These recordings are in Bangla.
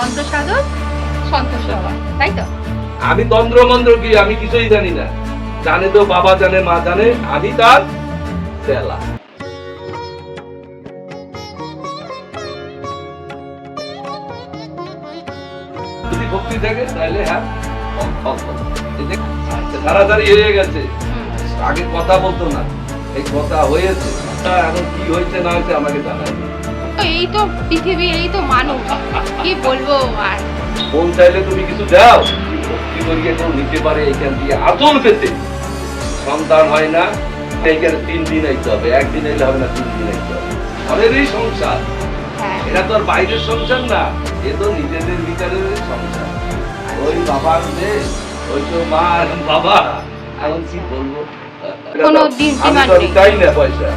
তন্ত্র সাধক তাই তো? আমি তন্ত্র মন্ত্র কি আমি কিছুই জানি না। জানে তো বাবা জানে মা জানে আমি তার চেলা যদি ভক্তি থাকে তাহলে হ্যাঁ তাড়াতাড়ি হয়ে গেছে। আগে কথা বলতো না। এই কথা হয়েছে। এখন কি হয়েছে না হয়েছে আমাকে জানাই এই তো পৃথিবী এই তো মানুষ। কি বলব আর? মন চাইলে তুমি কিছু দাও। করিয়ে কেউ নিতে পারে এইখান দিয়ে আদল পেতে। সন্তান হয় না এইখানে তিন দিন আইতে হবে। একদিন এলে হবে না তিন দিন আইতে হবে। ঘরেরই সংসার। হ্যাঁ। এটা তো আর বাইরের সংসার না। এ তো নিজেদের ভিতরের সংসার। ওই বাবার মেয়ে ওই তো মা আর বাবা। এখন কি বলব? কোনো দিন। চাই না পয়সা।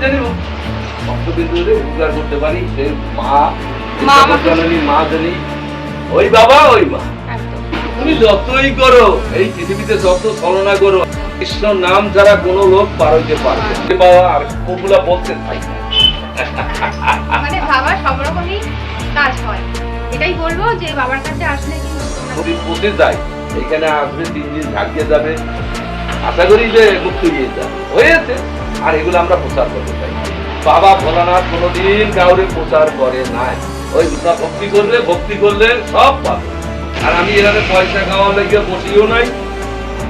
জানি ভক্তবিন্দুরে উদ্ধার করতে পারি মা মা জননী মা জানি ওই বাবা ওই মা। তুমি যতই করো এই পৃথিবীতে যত ছলনা করো কৃষ্ণ নাম ছাড়া কোনো লোক পার হইতে পারবে বাবা আর বলতে থাকি। মানে বাবা সব রকমই কাজ হয়। এটাই বলব যে বাবার কাছে আসলে কিন্তু পৌঁছে যায় এখানে আসবে তিন দিন ঝাঁকিয়ে যাবে। আশা করি যে মুক্তি হয়ে যাবে। হয়েছে। আর এগুলো আমরা প্রচার করতে চাই। বাবা ভোলানাথ কোনোদিন কাউরে প্রচার করে নাই। ওই ভক্তি করলে ভক্তি করলে সব পাবে। আর আমি এখানে পয়সা খাওয়া লেগে বসিও নাই।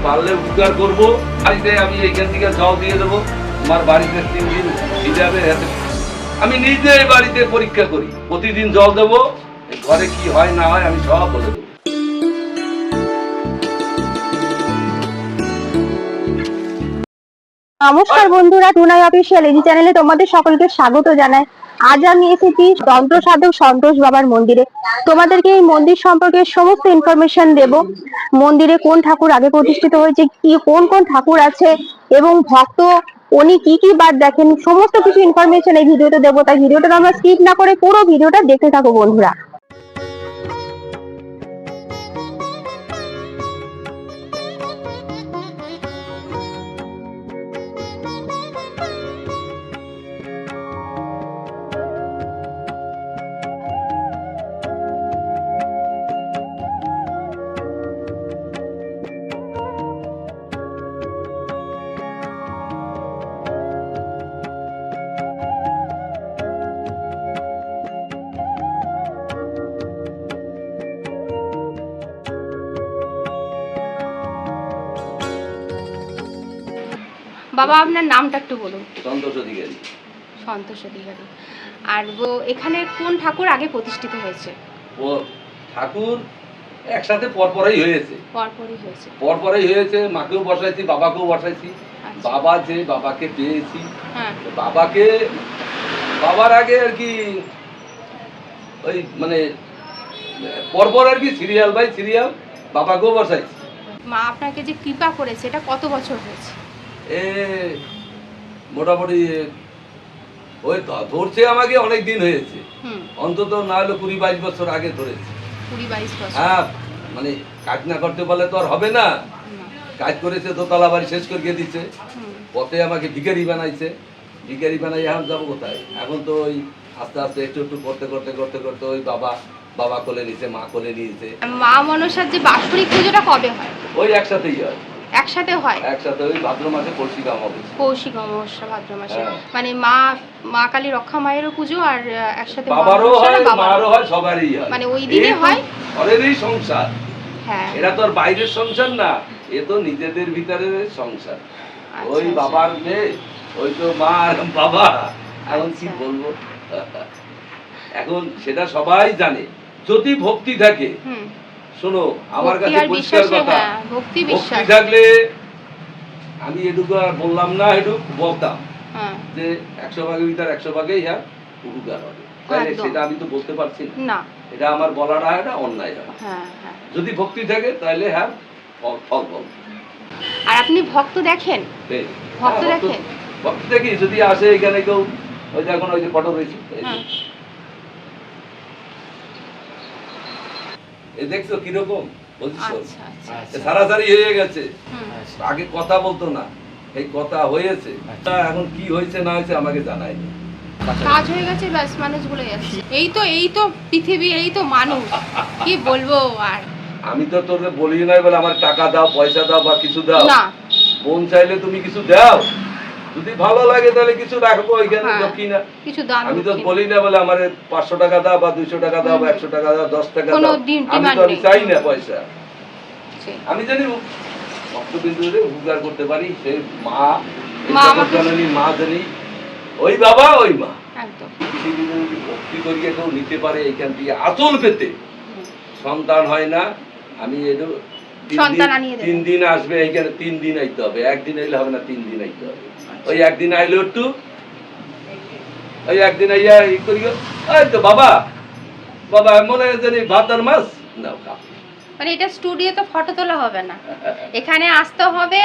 পারলে উপকার করব। বাড়িতে আমি এইখান থেকে জল দিয়ে দেবো। আমার বাড়িতে তিন দিন হিসাবে আমি নিজে বাড়িতে পরীক্ষা করি। প্রতিদিন জল দেবো। ঘরে কি হয় না হয় আমি সব বলে দেবো। নমস্কার বন্ধুরা, টুনাই অফিসিয়াল এই চ্যানেলে তোমাদের সকলকে স্বাগত জানাই। আজ আমি এসেছি তন্ত্র সাধক সন্তোষ বাবার মন্দিরে। তোমাদেরকে এই মন্দির সম্পর্কে সমস্ত ইনফরমেশন দেব। মন্দিরে কোন ঠাকুর আগে প্রতিষ্ঠিত হয়েছে, কি, কোন কোন ঠাকুর আছে, এবং ভক্ত উনি কি কি বার দেখেন, সমস্ত কিছু ইনফরমেশন এই ভিডিওতে দেবো। তাই ভিডিওটা তোমরা স্কিপ না করে পুরো ভিডিওটা দেখতে থাকো বন্ধুরা। বাবা আপনার নামটা একটু বলুন। সন্তোষ অধিকারী। সন্তোষ অধিকারী। আর এখানে কোন ঠাকুর আগে প্রতিষ্ঠিত হয়েছে? ও ঠাকুর একসাথে পরপরই হয়েছে। পরপরই হয়েছে। পরপরই হয়েছে মাকেও বসাইছি বাবাকেও বসাইছি। আচ্ছা। বাবা যে বাবাকে পেয়েছি। হ্যাঁ। বাবাকে বাবার আগে আর কি ওই মানে পরপর আর কি সিরিয়াল বাই সিরিয়াল বাবাকেও বসাইছি। মা আপনাকে যে কৃপা করেছে এটা কত বছর হয়েছে? এ মোটামুটি ওই ধরছে আমাকে অনেক দিন হয়েছে। অন্তত না হলে কুড়ি বাইশ বছর আগে ধরেছে। হ্যাঁ মানে কাজ না করতে পারলে তো আর হবে না। কাজ করেছে দোতলা বাড়ি শেষ করে দিচ্ছে পথে আমাকে ভিখারি বানাইছে। ভিখারি বানাই এখন যাব কোথায়? এখন তো ওই আস্তে আস্তে একটু একটু করতে করতে করতে করতে ওই বাবা বাবা কোলে নিছে মা কোলে নিয়েছে। মা মনসার যে বাৎসরিক পুজোটা কবে হয়? ওই একসাথেই হয়। একসাথে হয়। একসাথে ওই ভাদ্র মাসে কাম হবে। কৌশিক অমাবস্যা ভাদ্র মাসে। হ্যাঁ। মানে মা মা কালী রক্ষা মায়েরও পুজো আর একসাথে বাবারও হয় মারও হয় সবারই হয়। মানে ওই দিনে হয়? ঘরেরই সংসার। হ্যাঁ। এরা তো আর বাইরের সংসার না এ তো নিজেদের ভিতরে সংসার। আচ্ছা, ওই আচ্ছা। বাবার মেয়ে ওই তো মা আর বাবা। এখন কি আচ্ছা। বলব? এখন সেটা সবাই জানে। যদি ভক্তি থাকে শোনো আমার কাছে পরিষ্কার কথা। হ্যাঁ, ভক্তি বিশ্বাস। থাকলে আমি এটুকু আর বললাম না এটুকু বলতাম হ্যাঁ। যে একশো ভাগের ভিতরে একশো ভাগেই হ্যাঁ উপকার হবে। তাহলে সেটা আমি তো বলতে পারছি না। এটা আমার বলাটা এটা অন্যায় হবে যদি ভক্তি থাকে তাহলে হ্যাঁ ফল ফল আর আপনি ভক্ত দেখেন। ভক্ত দেখেন? ভক্ত দেখি যদি আসে এখানে কেউ ওই দেখুন ওই যে ফটো রয়েছে দেখছ কীরকম? আচ্ছা আচ্ছা। সারাসারি হয়ে গেছে। আগে কথা বলতো না। এই কথা হয়েছে। এখন কি হয়েছে না হয়েছে আমাকে জানায়নি কাজ হয়ে গেছে ব্যাস মানুষ যাচ্ছে। এই তো এই তো পৃথিবী এই তো মানুষ। কি বলব আর? আমি তো তোর বলি নাই বলে আমার টাকা দাও পয়সা দাও বা কিছু দাও। না। বোন চাইলে তুমি কিছু দাও। যদি ভালো লাগে তাহলে কিছু রাখব ওইখানে হ্যাঁ। দক্ষিণা কিছু দান আমি তো বলি না বলে আমার পাঁচশো টাকা দাও বা দুইশো টাকা দাও বা একশো টাকা দাও দশ টাকা দাও। আমি তো আমি চাই না পয়সা। আমি জানি ভক্তবিন্দুরে উপকার করতে পারি সেই মা এই মা জগৎ আমাকে- জননী মা জানি। ওই বাবা ওই মা। একদম। পৃথিবীতে যদি ভক্তি করিয়ে কেউ নিতে পারে এইখান থেকে আসল পেতে সন্তান হয় না আমি এর তিন সন্তান দিন- আনিয়ে দেবে। তিন দিন আসবে এইখানে তিন দিন আইতে হবে। একদিন আইলে হবে না তিন দিন আইতে হবে। ওই একদিন আইলে একটু। ওই একদিন আইয়া ই এই তো বাবা বাবা মনে হয় জানি ভাত আর মাছ নাও মানে এটা স্টুডিওতে ফটো তোলা হবে না। এখানে আসতে হবে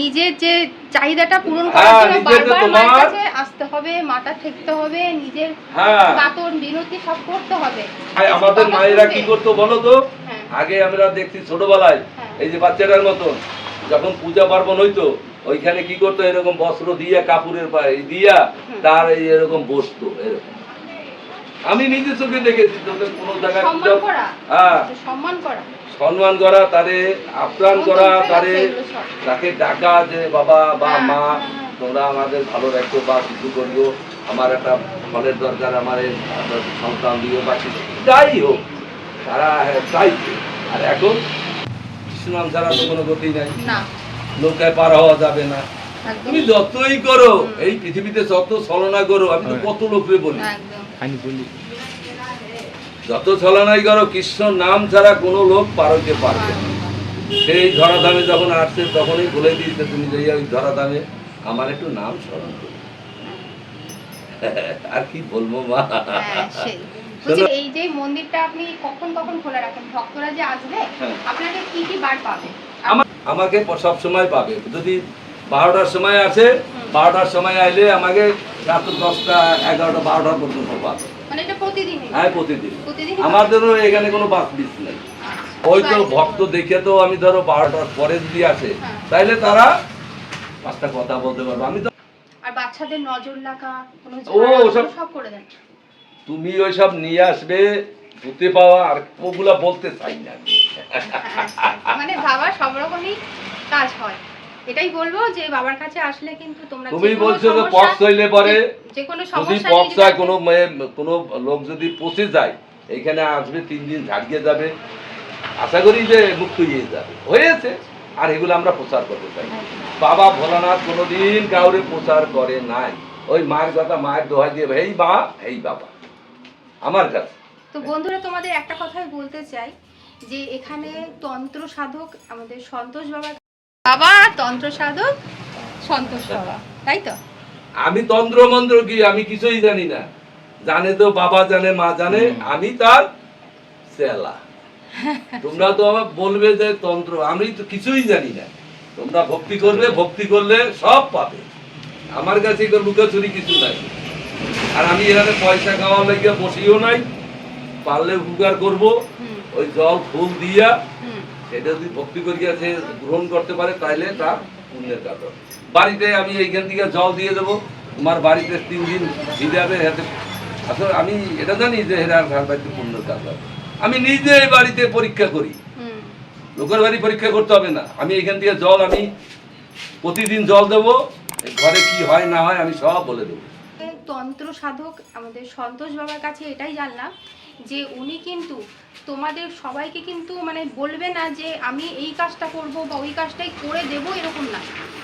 নিজের যে চাহিদাটা পূরণ করার হ্যাঁ, জন্য বারবার কাছে আসতে হবে মাথা ঠেকতে হবে নিজের হ্যাঁ। কাতর বিনতি সব করতে হবে। আমাদের মায়েরা কি করতো বলো তো? হ্যাঁ। আগে আমরা দেখছি ছোটবেলায় হ্যাঁ। এই যে বাচ্চাটার মতন যখন পূজা পার্বণ হইতো ওইখানে কি করতো? এরকম বস্ত্র দিয়া কাপড়ের পায়ে দিয়া তার এই এরকম বসতো এরকম। আমি নিজে চোখে দেখেছি তোদের কোনো জায়গায় সম্মান করা? হ্যাঁ। সম্মান করা? তারে আপ্রাণ করা তারে। তাকে ডাকা যে বাবা বা হ্যাঁ, মা হ্যাঁ, হ্যাঁ। তোমরা আমাদের ভালো রাখো বা কিছু করিও। আমার একটা ফলের দরকার আমার সন্তান দিও বা কিছু। যাই হোক তারা চাইছে আর এখন কৃষ্ণনাম ছাড়া তো কোনো গতি নাই। না। নৌকায় পার হওয়া যাবে না। তুমি যতই করো এই পৃথিবীতে যত ছলনা করো আমি তো কত লোকরে বলি। যত ছলনাই করো কৃষ্ণ নাম ছাড়া কোনো লোক পার হইতে পারবে সেই ধরাধামে যখন আসছে তখনই বলে দিয়েছে তুমি যাইয়া ওই ধরাধামে আমার একটু নাম স্মরণ করো। আর কি বলব মা? হ্যাঁ, এই যে মন্দিরটা আপনি কখন কখন খোলা রাখেন? ভক্তরা যে আসবে হ্যাঁ। আপনাকে কি কি বার পাবে? আমাকে সব সময় পাবে। যদি বারোটার সময় আসে বারোটার সময় আইলে আমাকে রাত দশটা এগারোটা বারোটা পর্যন্ত পাবে। মানে হ্যাঁ প্রতিদিন। আমাদেরও এখানে কোনো বাস মিস নেই। ওই তো ভক্ত দেখে তো আমি ধরো বারোটার পরে যদি আসে হ্যাঁ। তাইলে তারা পাঁচটা কথা বলতে পারব। আমি তো আর বাচ্চাদের নজর লাগা ও, সব করে দেন। তুমি ওইসব নিয়ে আসবে ধুতে পাওয়া আর ওগুলা বলতে চাই না। মানে বাবা সব রকমই কাজ হয়। এটাই বলব যে বাবার কাছে আসলে কিন্তু তোমরা তুমি বলছো যে পক্স হইলে পরে যে- কোনো যদি পক্স হয় কোনো মেয়ে কোনো লোক যদি পচে যায় এখানে আসবে তিন দিন ঝাড়িয়ে যাবে। আশা করি যে মুক্ত হয়ে যাবে। হয়েছে। আর এগুলো আমরা প্রচার করতে চাই। বাবা ভোলানাথ কোনোদিন কাউরে প্রচার করে নাই। ওই মায়ের কথা মায়ের দোহাই দিয়ে এই মা এই বাবা আমার কাছে তো বন্ধুরা তোমাদের একটা কথাই বলতে চাই যে এখানে তন্ত্র সাধক আমাদের সন্তোষ বাবা বাবা তন্ত্র সাধক সন্তোষ বাবা তাই তো? আমি তন্ত্র মন্ত্র কি আমি কিছুই জানি না। জানে তো বাবা জানে মা জানে আমি তার চেলা। তোমরা তো আমার বলবে যে তন্ত্র আমি তো কিছুই জানি না। তোমরা ভক্তি করবে ভক্তি করলে সব পাবে। আমার কাছে তো লুকাচুরি কিছু নাই। আর আমি এখানে পয়সা খাওয়ার লাগিয়ে বসিও নাই। পারলে উপকার করব। ওই জল ফুল দিয়া সেটা যদি ভক্তি করিয়া সে গ্রহণ করতে পারে তাইলে তার পুণ্যের কাজ বাড়িতে আমি এইখান থেকে জল দিয়ে দেবো। তোমার বাড়িতে তিন দিন ভিজাবে হাতে আসলে আমি এটা জানি যে হেরা ঘর বাড়িতে পুণ্যের কাজ হবে আমি নিজে এই বাড়িতে পরীক্ষা করি। লোকের বাড়ি পরীক্ষা করতে হবে না। আমি এখান থেকে জল আমি প্রতিদিন জল দেবো। ঘরে কি হয় না হয় আমি সব বলে দেবো। তন্ত্র সাধক আমাদের সন্তোষ বাবার কাছে এটাই জানলাম যে উনি কিন্তু তোমাদের সবাইকে কিন্তু মানে বলবে না যে আমি এই কাজটা করব বা ওই কাজটাই করে দেব এরকম না।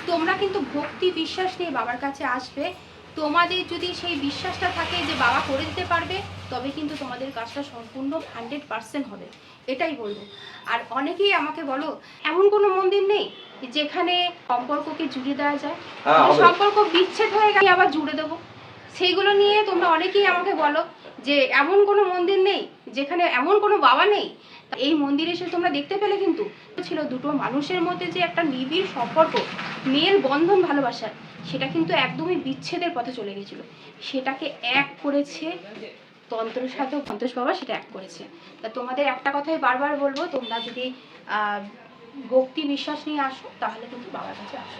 তোমরা কিন্তু ভক্তি বিশ্বাস নিয়ে বাবার কাছে আসবে। তোমাদের যদি সেই বিশ্বাসটা থাকে যে বাবা করে দিতে পারবে তবে কিন্তু তোমাদের কাজটা সম্পূর্ণ হান্ড্রেড পার্সেন্ট হবে। এটাই বলব। আর অনেকেই আমাকে বলো এমন কোনো মন্দির নেই যেখানে সম্পর্ককে জুড়ে দেওয়া যায়? হ্যাঁ, মানে। সম্পর্ক বিচ্ছেদ হয়ে গেলে আবার জুড়ে দেবো? সেইগুলো নিয়ে তোমরা অনেকেই আমাকে বলো যে এমন কোনো মন্দির নেই, যেখানে এমন কোনো বাবা নেই। এই মন্দিরে এসে তোমরা দেখতে পেলে কিন্তু ছিল দুটো মানুষের মধ্যে যে একটা নিবিড় সম্পর্ক মেয়ের বন্ধন ভালোবাসার। সেটা কিন্তু একদমই বিচ্ছেদের পথে চলে গেছিল। সেটাকে এক করেছে তন্ত্র সাধক সন্তোষ বাবা সেটা এক করেছে। তা তোমাদের একটা কথাই বারবার বলব, তোমরা যদি ভক্তি বিশ্বাস নিয়ে আসো, তাহলে কিন্তু বাবার কাছে আসো।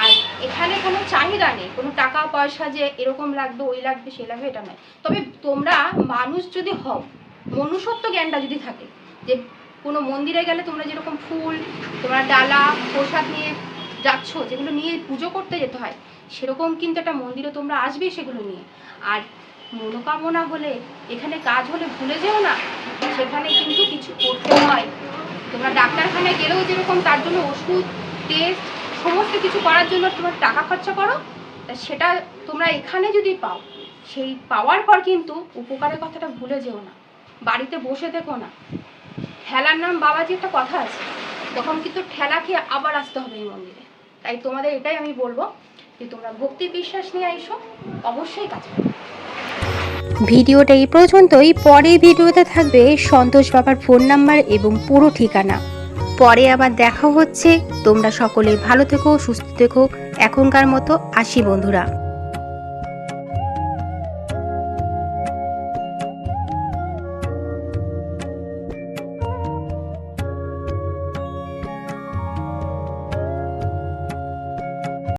আর এখানে কোনো চাহিদা নেই, কোনো টাকা পয়সা যে এরকম লাগবে, ওই লাগবে, সে লাগবে, এটা নয়। তবে তোমরা মানুষ যদি হও, মনুষ্যত্ব জ্ঞানটা যদি থাকে, যে কোনো মন্দিরে গেলে তোমরা যেরকম ফুল, তোমরা ডালা, প্রসাদ নিয়ে যাচ্ছ, যেগুলো নিয়ে পুজো করতে যেতে হয়, সেরকম কিন্তু একটা মন্দিরে তোমরা আসবে সেগুলো নিয়ে। আর মনোকামনা হলে, এখানে কাজ হলে ভুলে যেও না, সেখানে কিন্তু কিছু করতে হয়। তোমরা ডাক্তারখানায় গেলেও যেরকম তার জন্য ওষুধ টেস্ট সমস্ত কিছু করার জন্য তোমার টাকা খরচা করো, তা সেটা তোমরা এখানে যদি পাও, সেই পাওয়ার পর কিন্তু উপকারের কথাটা ভুলে যেও না। বাড়িতে বসে থেকো না। ঠেলার নাম বাবাজি একটা কথা আছে, তখন কিন্তু ঠেলা খেয়ে আবার আসতে হবে এই মন্দিরে। তাই তোমাদের এটাই আমি বলব যে তোমরা ভক্তি বিশ্বাস নিয়ে এসো, অবশ্যই কাজ করবে ভিডিওটা এই পর্যন্তই। পরে ভিডিওতে থাকবে সন্তোষ বাবার ফোন নাম্বার এবং পুরো ঠিকানা। পরে আবার দেখা হচ্ছে। তোমরা সকলে ভালো থেকো, সুস্থ থেকো। এখনকার মতো আসি বন্ধুরা।